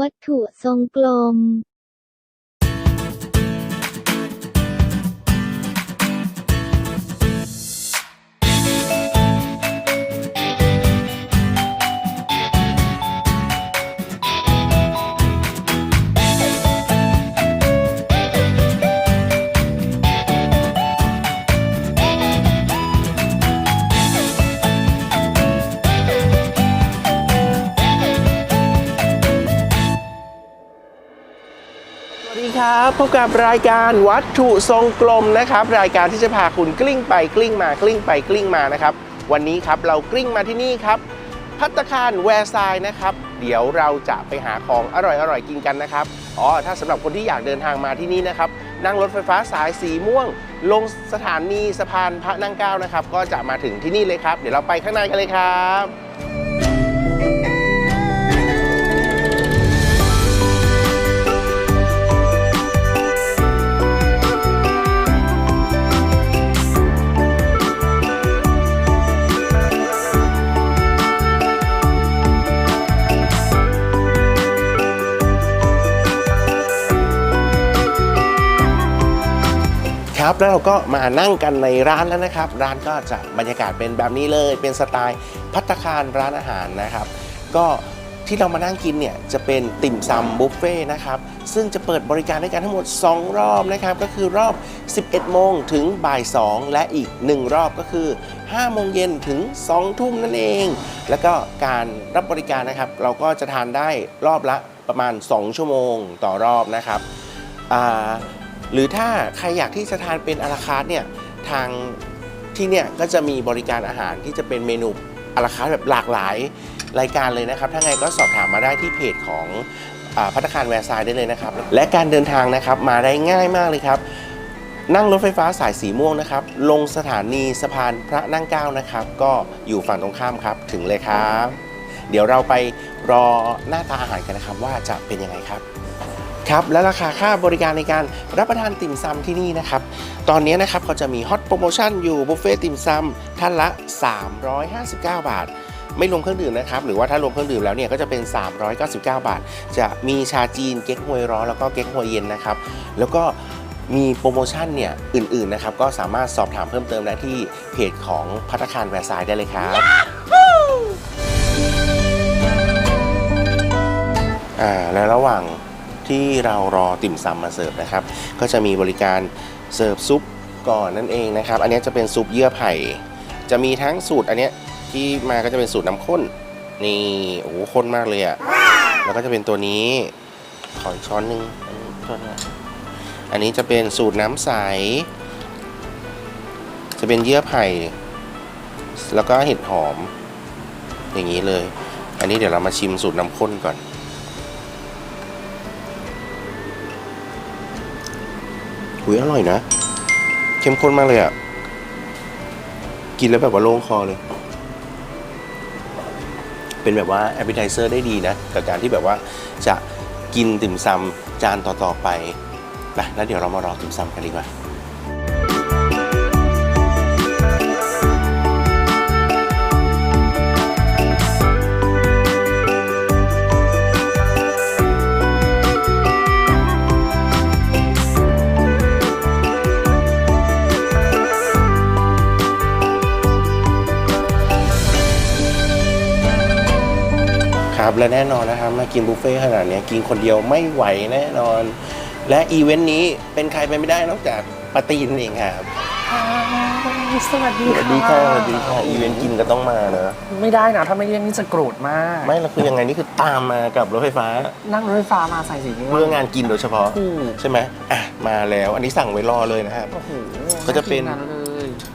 วัตถุทรงกลม พบกับรายการวัตถุทรงกลมนะครับ รายการที่จะพาคุณกลิ้งไปกลิ้งมากลิ้งไปกลิ้งมานะครับ วันนี้ครับเรากลิ้งมาที่นี่ครับ พัตตาคารแวร์ไซน์นะครับ เดี๋ยวเราจะไปหาของอร่อยๆกินกันนะครับอ๋อถ้าสำหรับคนที่อยากเดินทางมาที่นี่นะครับ นั่งรถไฟฟ้าสายสีม่วง ลงสถานีสะพานพระนั่งเก้านะครับ ก็จะมาถึงที่นี่เลยครับ เดี๋ยวเราไปข้างในกันเลยครับ ครับ แล้วเราก็มานั่งกันในร้านแล้วนะครับ ร้านก็จะบรรยากาศเป็นแบบนี้เลย เป็นสไตล์พัตตาคารร้านอาหารนะครับ ก็ที่เรามานั่งกินเนี่ยจะเป็นติ่มซำบุฟเฟ่นะครับ ซึ่งจะเปิดบริการด้วยกันทั้งหมด 2 รอบนะครับ ก็คือรอบ 11 โมงถึงบ่าย 2 และอีก 1 รอบก็คือ 5 โมงเย็นถึง 2 ทุ่มนั่นเอง แล้วก็การรับบริการนะครับ เราก็จะทานได้รอบละประมาณ 2 ชั่วโมงต่อรอบนะครับอ่า หรือถ้าใครอยากที่จะทานเป็นอาราคาร์ทเนี่ยทางที่เนี่ยก็จะมีบริการอาหารที่จะเป็นเมนูอาราคาร์ทแบบหลากหลายรายการเลยนะครับ ถ้าไงก็สอบถามมาได้ที่เพจของอพัตตาคารแวร์ไซด์ได้เลยนะครับ และการเดินทางนะครับมาได้ง่ายมากเลยครับ นั่งรถไฟฟ้าสายสีม่วงนะครับ ลงสถานีสะพานพระนั่งเก้านะครับ ก็อยู่ฝั่งตรงข้ามครับ ถึงเลยครับ เดี๋ยวเราไปรอหน้าตาอาหารกันนะครับว่าจะเป็นยังไงครับ ครับและราคาค่าบริการในการรับประทานติ่มซำที่นี่นะครับ ตอนนี้นะครับเขาจะมีฮอตโปรโมชั่นอยู่บุฟเฟ่ติ่มซำท่านละ 359 บาท ไม่รวมเครื่องดื่มนะครับ หรือว่าถ้ารวมเครื่องดื่มแล้วเนี่ยก็จะเป็น 399 บาท จะมีชาจีนเก๊กฮวยร้อนแล้วก็เก๊กฮวยเย็นนะครับ แล้วก็มีโปรโมชั่นเนี่ยอื่นๆนะครับก็สามารถสอบถามเพิ่มเติมได้ที่เพจของพัตตาคารแวร์ไซด์ได้เลยครับอ่าและระหว่าง ที่เรารอติ่มซำมาเสิร์ฟนะครับ ก็จะมีบริการเสิร์ฟซุปก่อนนั่นเองนะครับ อันนี้จะเป็นซุปเยื่อไผ่ จะมีทั้งสูตรอันนี้ที่มาก็จะเป็นสูตรน้ำข้น นี่ โอ้โหข้นมากเลยอะ่ะ แล้วก็จะเป็นตัวนี้ ขออีกช้อนหนึงอันนี้โทษนะอันนี้จะเป็นสูตรน้ำใส จะเป็นเยื่อไผ่ แล้วก็เห็ดหอม อย่างนี้เลย อันนี้เดี๋ยวเรามาชิมสูตรน้ำข้นก่อน หุยอร่อยนะ เข้มข้นมากเลยอะ่ะ กินแล้วแบบว่าโล่งคอเลย เป็นแบบว่าแอปเปิลไทเซอร์ได้ดีนะ กับการที่แบบว่าจะกินติ่มซำจานต่อๆไปไปแล้วเดี๋ยวเรามารอติ่มซำกันดีกว่า และแน่นอนนะครับมากินบุฟเฟ่ต์ขนาดเนี้ยกินคนเดียวไม่ไหวแน่นอน และอีเวนต์นี้เป็นใครไปไม่ได้นอกจากปาตีนเองครับสวัสดีสวัสดีค่ะสวัสดีค่ะอีเวนต์กินก็ต้องมาเนอะไม่ได้นะถ้าไม่เรียกนี่จะโกรธมาก ไม่และคือยังไงนี่คือตามมากับรถไฟฟ้า นั่งรถไฟฟ้ามาใส่สีม่วงเพื่องานกินโดยเฉพาะถูกใช่ไหมอะมาแล้ว อันนี้สั่งไว้รอเลยนะครับโอ้โหก็จะเป็นนั้นเลย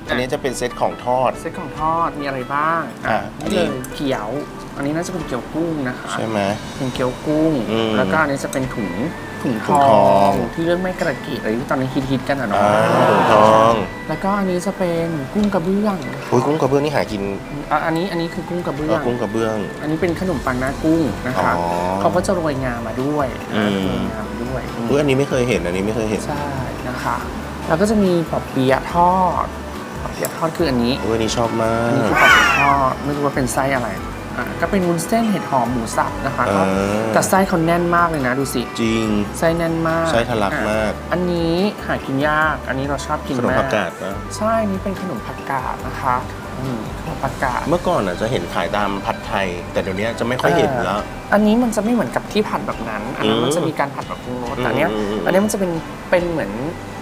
อันนี้จะเป็นเซตของทอด เซ็ตของทอดมีอะไรบ้างอะนี่เลยเกี๊ยว อันนี้น่าจะเป็นเกี๊ยวกุ้งนะคะใช่ไหม เป็นเกี๊ยวกุ้ง อืมแล้วก็อันนี้จะเป็นถุงถุงทถุงอทอง งที่เรื่องไม่กระกีดอะไรที่ตอนนี้ฮิตๆกันอะเนาะอ่าถุงทองแล้วก็อันนี้จะเป็นกุ้งกระเบื้องอุ้ยกุ้งกระเบื้องนี่หากินอะอันนี้อันนี้คือกุ้งกระเบื้อเออง กุ้งกระเบื้อง อันนี้เป็นขนมปังหน้ากุ้งนะคะอ๋อเขาก็จะโรยงามาด้วยอืม โรยงามาด้วยอืมอุ้ยอันนี้ไม่เคยเห็นอันนี้ไม่เคยเห็น ใช่นะคะ แล้วก็จะมีปอบเปี๊ยะทอดปอบ เปี๊ยะทอดคืออันนี้อุ้ยอันนี้ชอบมาอันนี้กคือปอบเปี๊ยะทอดไม่รู้ว่าเป็นไส้อะไรอะก็เป็นวุ้นเส้นเห็ดหอมหมูสับนะคะเอก็อแต่ไส้เขาแน่นมากเลยนะดูสิ จริง ไส้แน่นมากไส้ทะลักอ่มาก อันนี้หากินยาก อันนี้เราชอบกินขนมมากผักกาดนะใช่อันนี้เป็นขนมผักกาดนะคะอืมขนมผักกาด เมื่อก่อนอะจะเห็นขายตามผัดไทย แต่เดี๋ยวนี้จะไม่ค่อยเห็นแล้ว อันนี้มันจะไม่เหมือนกับที่ผัดแบบนั้น อันนั้นอืมมันจะมีการผัดแบบปรุงรสแต่อันเนี้ยอืมอืมอืม อันนี้มันจะเป็นเป็นเหมือน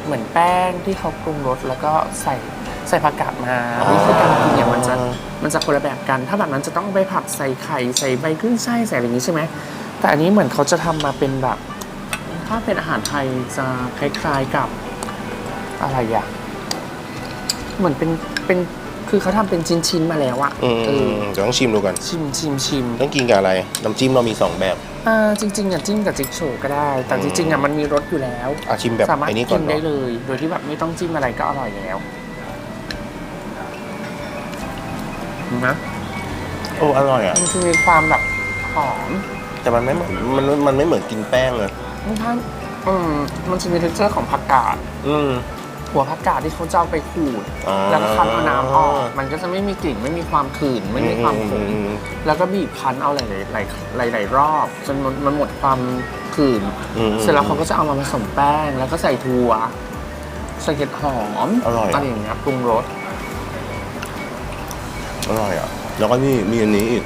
เหมือนแป้งที่เขาปรุงรสแล้วก็ใส่ ใส่ผักกาดมาวิธีการกินเนี่ยมันจะมันจะคนละแบบกัน ถ้าแบบนั้นจะต้องไปผัดใส่ไข่ใส่ใบขึ้นไส้ใส่อะไรอย่างนี้ใช่ไหมแต่อันนี้เหมือนเขาจะทำมาเป็นแบบ ถ้าเป็นอาหารไทยจะคล้ายๆกับอะไรอะเหมือนเป็นเป็นคือเขาทำเป็นชิ้นๆมาแล้วอะอืมเออเดี๋ยวต้องชิมดูก่อนชิมชิมชิมต้องกินกับอะไรน้ำจิ้มเรามีสองแบบอ่าจริงๆอะจิ้มกับจิ๊กโชว์ก็ได้ แต่จริงๆอะมันมีรสอยู่แล้วอะชิมแบบสามารถไอ้นี้ก่กิอนนเนได้อะเลย โดยที่แบบไม่ต้องจิ้มอะไรก็อร่อยแล้ว นะโอ้อร่อยอะ มันจะมีความแบบหอมแต่มันไม่เหมือนมันมันไม่เหมือนกินแป้งเลยมันท่านอืมมันจะมี t e x t อร์ของผักกาด อืม หัวผักกาดที่เขาจะเอาไปขูด อ๋อ แล้วก็คั้นเอาน้ำออก มันก็จะไม่มีกลิ่น ไม่มีความขื่นไม่มีความขอืมอืมแล้วก็บีบคั้นเอาหลายๆหลายหลายหลายๆรอบจนมันมันหมดความขื่นอืมเสร็จแล้วเขาก็จะเอามาผสมแป้ง แล้วก็ใส่ถั่วใส่เห็ดหอมอร่อยอะอะไรอย่างเงี้ยปรุงรส อร่อยอะ แล้วก็นี่มีอันนี้อีก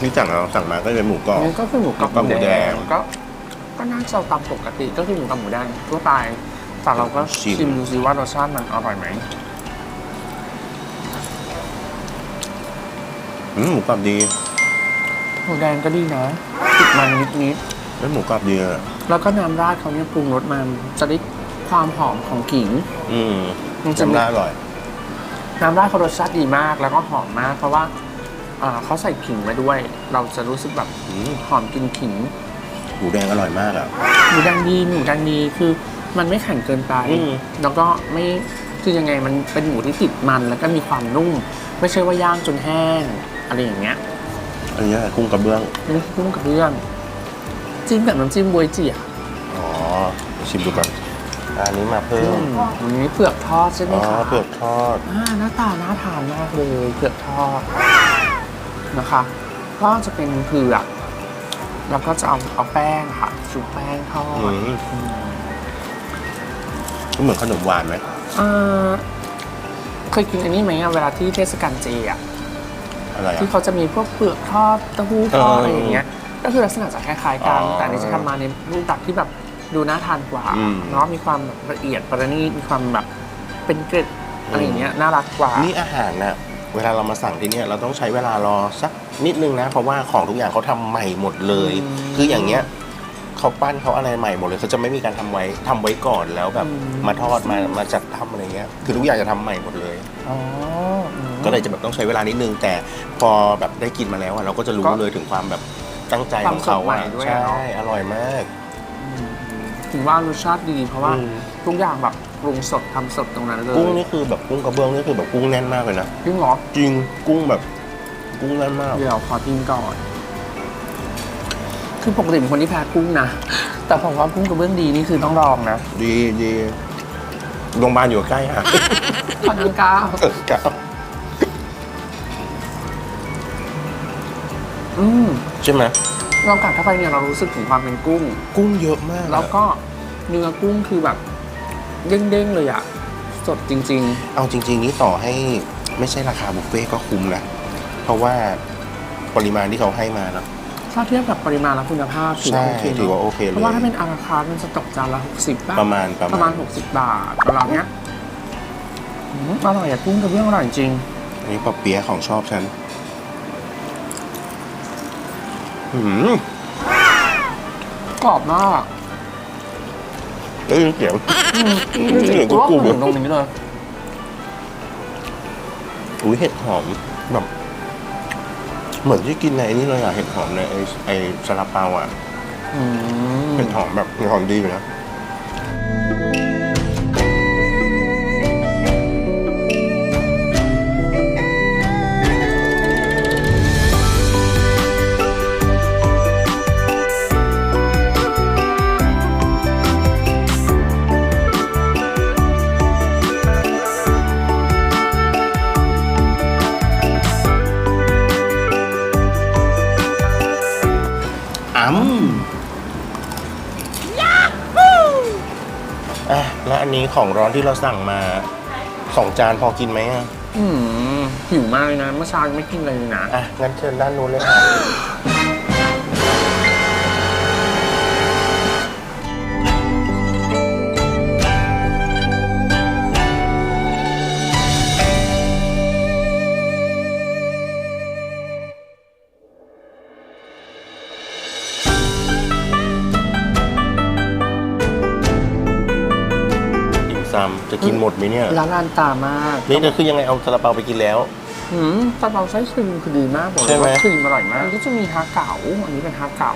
ที่สั่งเราสั่งมาก็เป็นหมูกรอบนี่ก็คือหมูกรอบหมูกรอบหมูแดง ก็ ก็น่าจะตามปกติก็คือหมูกรอบหมูแดงทั่วไปแต่เราก็ชิม ชิมดูซิว่ารสชาติมันอร่อยไหมอืมหมูกรอบดีหมูแดงก็ดีนะติดมันนิดแล้วหมูกรอบดีอะๆแล้วก็น้ำราดเขาเนี่ยปรุงรสมันจะได้ความหอมของขิง อืมมันจะมีจำได้อร่อย น้ำราดเขารสชาติดีมาก แล้วก็หอมมาก เพราะว่าอ่าเขาใส่ขิงมาด้วย เราจะรู้สึกแบบอืมหอมกลินขิงหมูแดงอร่อยมากอะ หมูแดงดีหมูแดงดีคือมันไม่แข็งเกินไป อืม แล้วก็ไม่คือยังไงมันเป็นหมูที่ติดมันแล้วก็มีความนุ่ม ไม่ใช่ว่าย่างจนแห้งอะไรอย่างเงี้ย อันนี้กุ้งกระเบื้อง นี่กุ้งกับเรื่องจิ้มแบบน้ำจิ้มบวยจีอะอ๋อเดี๋ยวชิมดูก่อน อันนี้มาเพิ่มอันนี้เผือกทอดใช่ไหมอ๋อคะเผือกทอดอ่าหน้าตาน่าทานมากเลยเผือกทอดนะคะ ก็จะเป็นเผือก แล้วก็จะเอาเอาแป้งค่ะชุบแป้งทออืดมอืมก็เหมือนขนมหวานไหมเอ่อเคยกินอันนี้ไหมอะเวลาที่เทศกาลเจอะอะไรอะที่เขาจะมีพวกเปลือกทอดเต้าหู้ทอดเออออะไรอย่างเงี้ย ก็คือลักษณะจะคล้ายๆกัน อ๋อ แต่อันนี้จะทำมาในรูปแบบที่แบบ ดูน่าทานกว่าอืม เนาะมีความแบบละเอียดประณีตมีความแบบเป็นเกล็ดอะไรอย่างเงี้ยน่ารักกว่า นี่อาหารน่ะเวลาเรามาสั่งที่เนี่ยเราต้องใช้เวลารอสักนิดนึงนะ เพราะว่าของทุกอย่างเขาทำใหม่หมดเลย อืมคืออย่างเงี้ยเขาปั้นเขาอะไรใหม่หมดเลยเขาจะไม่มีการทำไว้ทำไว้ก่อนแล้วแบบอืม มาทอดมามาจัดทำอะไรเงี้ยคือทุกอย่างจะทำใหม่หมดเลย อ๋ออืม ก็เลยจะแบบต้องใช้เวลานิดนึง แต่พอแบบได้กินมาแล้วอะเราก็จะรู้ก็เลยถึงความแบบตั้งใจควาขมองเขาสดใหม่อะด้วยใช่อะเนาะอร่อยมาก ถึงว่ารสชาติดี เพราะว่าอืม ทุกอย่างแบบปรุงสดทำสดตรงนั้นเลยกุ้งนี่คือแบบกุ้งกระเบื้องนี่คือแบบกุ้งแน่นมากเลยนะจริงเหรอจริงกุ้งแบบกุ้งแน่นมากเดี๋ยวขอกินก่อน คือปกติเป็นคนที่แพ้กุ้งนะ แต่ผมว่ากุ้งกระเบื้องดีนี่คือต้องลองนะดีดีโรงพยาบาลอยู่ใกล้ฮะพนังก้าวเออครับอืม ใช่ไหมเรากัดเข้าไปเนี่ยเรารู้สึกถึงความเป็นกุ้ง กุ้งเยอะมากอะแล้วก็ เนื้อกุ้งคือแบบเด้งๆเลยอะสดจริง เอาจริง ๆ นี่ต่อให้ไม่ใช่ราคาบุฟเฟ่ต์ก็คุ้มนะ เพราะว่าปริมาณที่เขาให้มาเนอะๆ ถ้าเทียบกับปริมาณและคุณภาพถือใช่ว่าโอเคถือว่าเนโออะเคเลเพย ราะว่าถ้าเป็นอาราคาร์ทมันจะตกจานละหกสิบบ้างประมาณประประมามาณณหกสิบบาทประมาณเนี้ยอืมอร่อยอะกุ้งกระเบื้องอร่อยจริง อันนี้ปอเปี๊ยะของชอบฉันอืมกรอบมาก ได้ยินเสียงอืมเสียงรอบกุ้งถึงตรงนี้เลยอุ้ยเห็ดหอมแบบเหมือนที่กินในไอ้นี่เลยอะเห็ดหอมในไอ้ไอ้ซาลาเปาอะอืมเห็ดหอมแบบเห็ดหอมดีอยู่นะ ของร้อนที่เราสั่งมาสองจานพอกินไหมอะอืมหิวมากเลยนะเมื่อเช้ายังไม่กินอะไรเลยนะ อะงั้นเชิญด้านนู้นเลยค่ะ จะกินหมดไหมเนี่ยร้านลานตามากนี่คือยังไงเอาซาลาเปาไปกินแล้วอืมซาลาเปาไส้ครีมคือดีมากบอกเลใช่ยไหมว่าครีมอร่อยมากอันนี้ก็จะมีฮาเก๋าอันนี้เป็นฮาเก๋า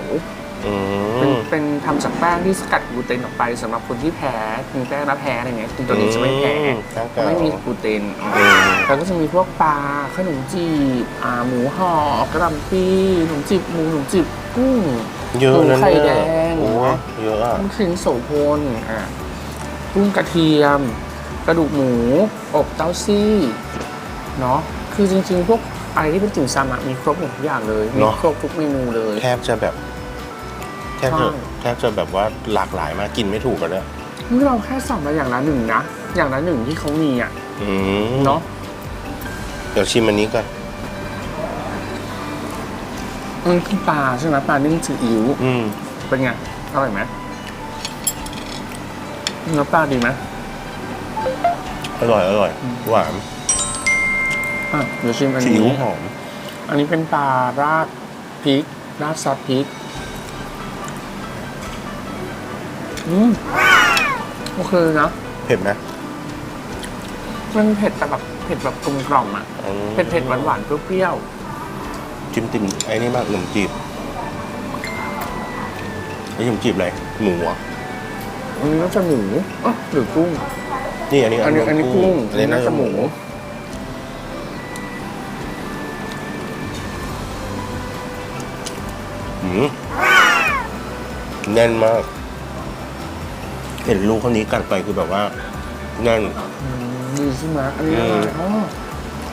อืเป็นมเป็นทำจากแป้งที่สกัดกลูเตนออกไปสำหรับคนที่แพ้กินแป้งแล้วแพ้อะไรเงี้ยกินตัวนี้จะไม่แพ้อืมฮาเก๋าไม่มีกลูเตนอืมแล้วก็จะมีพวกปลาขนมจีบอ่าหมูห่อกระหลำปีขนมจีบหมูขนมจีบกุ้งเยอะนะไข่เนี่ยแดงโอ้เยอะอะลูกชิ้นโสพลอะกุ้งกระเทียม กระดูกหมู อบเต้าซี่เนาะคือจริง ๆ พวกอะไรที่เป็นติ่มซำอะมีครบหมดทุกอย่างเลยมีเนอะ ครบทุกเมนูเลย แทบจะแบบ แทบจะใช่ แทบจะแบบว่าหลากหลายมากกินไม่ถูกกันเลยนี่เราแค่สั่งมาอย่างละหนึ่งนะ อย่างละหนึ่งที่เขามีอะอืมเนาะเดี๋ยวชิมอันนี้ก่อนมันคือปลาใช่ไหมปลานึ่งซีอิ๊วอืมเป็นไงอร่อยไหมเนื้อปลาดีไหม อร่อยอร่อย หวานอะเดี๋ยวชิมอันซีนี้ อิ๊วหอม อันนี้เป็นปลาราดพริก ราดซอสพริก อืมโอเคนะเผ็ดนะมันเผ็ดแต่แบบเผ็ดแบบกลมกล่อมอะ อืมเผ็ดเผ็ดหวานหวานๆเปรี้ยวจิ้มติ่มไอ้นี่มากขนมจีบไอ้ขนมจีบอะไรหมูอะๆอันนี้น่าจะหมูอ๋อหรือกุ้ง นี่อันนี้อันนี้อันนี้กุ้งอันนี้น่าจะหมูอันนี้น่าจะหมูหืมแน่นมาก เห็นลูกคนนี้กัดไปคือแบบว่าแน่นอืมดีใช่ไหมอันนี้อะไรอืมอ๋อ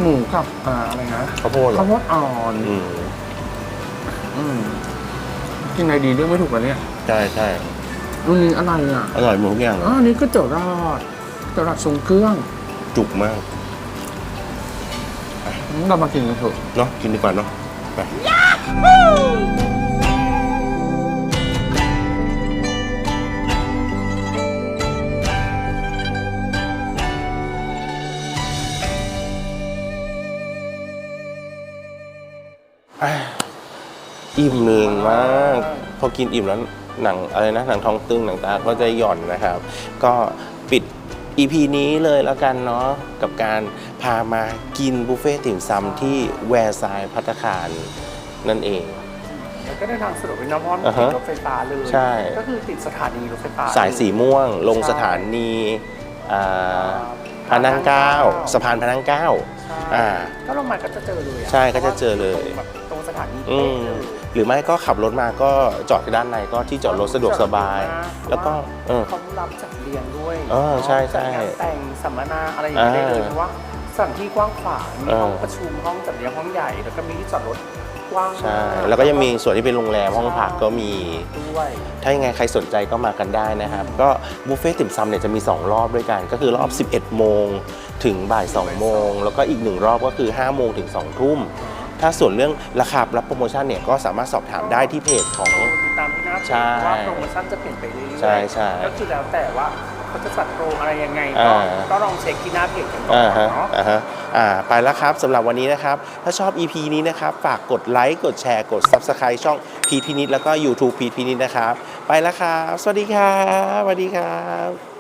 หมูกับอ่าอะไรนะข้าวโพดเหรอข้าวโพดอ่อนอืมอืมกินอะไรดีเรื่องไม่ถูกแล้วเนี่ย ใช่ใช่อันนี้อะไรอะ อร่อยหมดทุกอย่างอ๋ออันนี้ก็เตี๋ยวราด เตี๋ยวราดทรงเครื่องจุกมากอืมเรามากินกันเถอะเนาะกินดีกว่าเนาะไปอะอิ่มหนึ่งมากพอกินอิ่มแล้วหนังอะไรนะหนังท้องตึงหนังตาก็จะหย่อนนะครับ ก็ปิด EP นี้เลยแล้วกันเนาะกับการพามากินบุฟเฟ่ต์ติ่มซำที่แวร์ซายพัตตาคารนั่นเอง แล้วก็ได้ทางสะดวกเป็นน้ำร้อนอ่าติฮะดรถไฟฟ้าเลย ใช่ ก็คือติดสถานีรถไฟฟ้าสายสีม่วง ลงใช่สถานีอ่าพระนังเกล้าสะพานพระนังเกล้าใช่อ่า ก็ลงมาก็จะเจอเลยอใช่ก็จะเจอเลย แบบตรงสถานีอืเป๊ะมเลยหรือไม่ก็ขับรถมาก็จอดด้านในก็ที่จอดรถสะดวกสบาย แล้วก็เออ เขา รับจัดเรียงด้วยเออใช่ใช่จัดงานแต่งสัมมนาอะไรอย่างเงี้ยได้เลยอ่าเพราะว่าสถานที่กว้างขวางมีเออห้องประชุมห้องจัดเลี้ยงห้องใหญ่ แล้วก็มีที่จอดรถกว้างใช่มากแล้วก็ยังมีส่วนที่เป็นโรงแรมห้องพักก็มีด้วยถ้ายังไงใครสนใจก็มากันได้นะครับ ก็บุฟเฟ่ต์ติ่มซำเนี่ยจะมี 2 รอบด้วยกัน ก็คือรอบ 11 โมงถึงบ่าย 2 โมง แล้วก็อีก1รอบก็คือ 5 โมงถึง 2 ทุ่ม ถ้าส่วนเรื่องราคารับโปรโมชั่นเนี่ยก็สามารถสอบถามได้ที่เพจของติดตามที่หน้าเพจใช่ว่าโปรโมชั่นจะเปลี่ยนไปเรื่อยๆใช่ใช่ก็คือแล้วแต่ว่าเขาจะจัดโปรอะไรยังไงอ่าก็ก็ลองเช็คที่หน้าเพจกันก่อนอ่าฮะเนาะ อ่าฮะอ่าไปแล้วครับสำหรับวันนี้นะครับ ถ้าชอบ EP นี้นะครับ ฝากกดไลค์กดแชร์กด Subscribe ช่องพีพินิดแล้วก็ YouTube พีพินิดนะครับ ไปแล้วครับ สวัสดีครับสวัสดีครับ